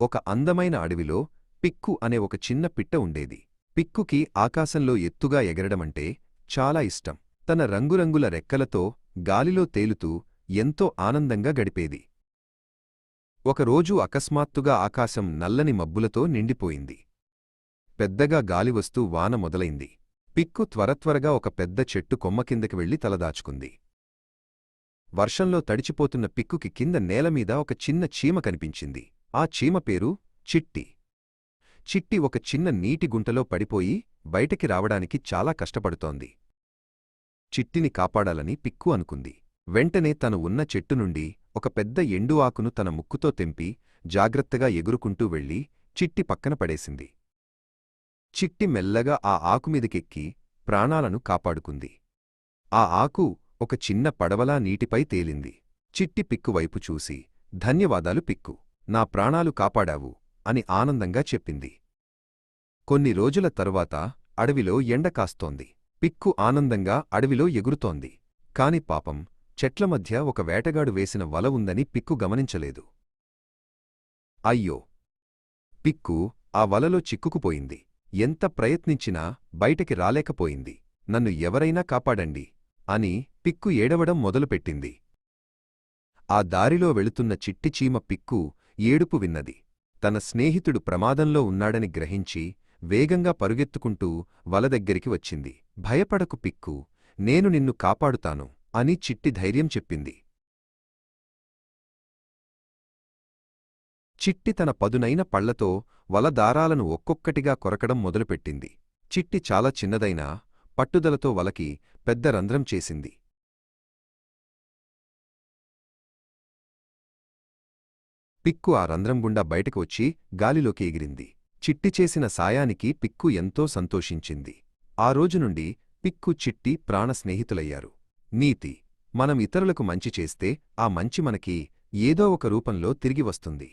ఒక అందమైన అడవిలో పిక్కు అనే ఒక చిన్న పిట్ట ఉండేది. పిక్కుకి ఆకాశంలో ఎత్తుగా ఎగరడమంటే చాలా ఇష్టం. తన రంగురంగుల రెక్కలతో గాలిలో తేలుతూ ఎంతో ఆనందంగా గడిపేది. ఒకరోజు అకస్మాత్తుగా ఆకాశం నల్లని మబ్బులతో నిండిపోయింది. పెద్దగా గాలివస్తూ వాన మొదలైంది. పిక్కు త్వరత్వరగా ఒక పెద్ద చెట్టు కొమ్మ కిందకి వెళ్ళి తలదాచుకుంది వర్షంలో తడిచిపోతున్న పిక్కుకి కింద నేలమీద ఒక చిన్న చీమ కనిపించింది. ఆ చీమ పేరు చిట్టి. చిట్టి ఒక చిన్న నీటి గుంటలో పడిపోయి బయటికి రావడానికి చాలా కష్టపడుతోంది. చిట్టిని కాపాడాలని పిక్కు అనుకుంది. వెంటనే తను ఉన్న చెట్టు నుండి ఒక పెద్ద ఎండు ఆకును తన ముక్కుతో తెంపి జాగ్రత్తగా ఎగురుకుంటూ వెళ్ళి చిట్టి పక్కన పడేసింది. చిట్టి మెల్లగా ఆ ఆకుమీదకెక్కి ప్రాణాలను కాపాడుకుంది. ఆ ఆకు ఒక చిన్న పడవలా నీటిపై తేలింది. చిట్టి పిక్కు వైపు చూసి ధన్యవాదాలు పిక్కు. నా ప్రాణాలు కాపాడావు అని ఆనందంగా చెప్పింది. కొన్ని రోజుల తరువాత అడవిలో ఎండ కాస్తోంది. పిక్కు ఆనందంగా అడవిలో ఎగురుతోంది. కాని పాపం చెట్ల మధ్య ఒక వేటగాడు వేసిన వల ఉందని పిక్కు గమనించలేదు. అయ్యో! పిక్కు ఆ వలలో చిక్కుకుపోయింది. ఎంత ప్రయత్నించినా బయటికి రాలేకపోయింది. నన్ను ఎవరైనా కాపాడండి అని పిక్కు ఏడవడం మొదలుపెట్టింది. ఆ దారిలో వెళుతున్న చిట్టిచీమ పిక్కు ఏడుపు విన్నది. తన స్నేహితుడు ప్రమాదంలో ఉన్నాడని గ్రహించి వేగంగా పరుగెత్తుకుంటూ వల దగ్గరికి వచ్చింది. భయపడకు పిక్కు నేను నిన్ను కాపాడుతాను అని చిట్టి ధైర్యం చెప్పింది. చిట్టి తన పదునైన పళ్ళతో వల దారాలను ఒక్కొక్కటిగా కొరకడం మొదలుపెట్టింది. చిట్టి చాలా చిన్నదైనా పట్టుదలతో వలకి పెద్ద రంధ్రం చేసింది. పిక్కు ఆ రంధ్రం గుండా బయటకు వచ్చి గాలిలోకి ఎగిరింది. చిట్టి చేసిన సాయానికి పిక్కు ఎంతో సంతోషించింది. ఆ రోజు నుండి పిక్కు చిట్టి ప్రాణ స్నేహితులయ్యారు. నీతి మనం ఇతరులకు మంచి చేస్తే ఆ మంచి మనకి ఏదో ఒక రూపంలో తిరిగి వస్తుంది.